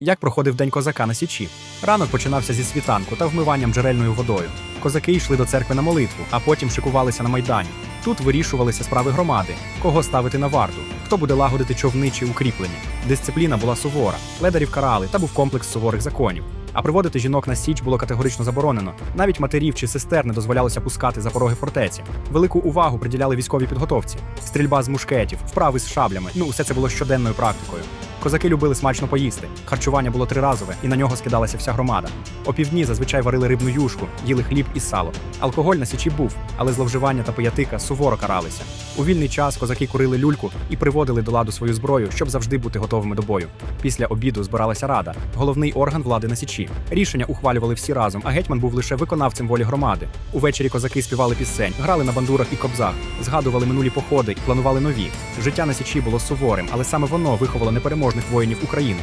Як проходив день козака на січі? Ранок починався зі світанку та вмиванням джерельною водою. Козаки йшли до церкви на молитву, а потім шикувалися на майдані. Тут вирішувалися справи громади, кого ставити на варту, хто буде лагодити човни чи укріплення. Дисципліна була сувора, ледарів карали та був комплекс суворих законів. А приводити жінок на січ було категорично заборонено. Навіть матерів чи сестер не дозволялося пускати за пороги фортеці. Велику увагу приділяли військовій підготовці, стрільба з мушкетів, вправи з шаблями. Ну, усе це було щоденною практикою. Козаки любили смачно поїсти. Харчування було триразове, і на нього скидалася вся громада. Опівдні зазвичай варили рибну юшку, їли хліб і сало. Алкоголь на січі був, але зловживання та пиятика суворо каралися. У вільний час козаки курили люльку і приводили до ладу свою зброю, щоб завжди бути готовими до бою. Після обіду збиралася рада, головний орган влади на січі. Рішення ухвалювали всі разом, а гетьман був лише виконавцем волі громади. Увечері козаки співали пісень, грали на бандурах і кобзах, згадували минулі походи і планували нові. Життя на січі було суворим, але саме воно виховало непереможних воїнів України.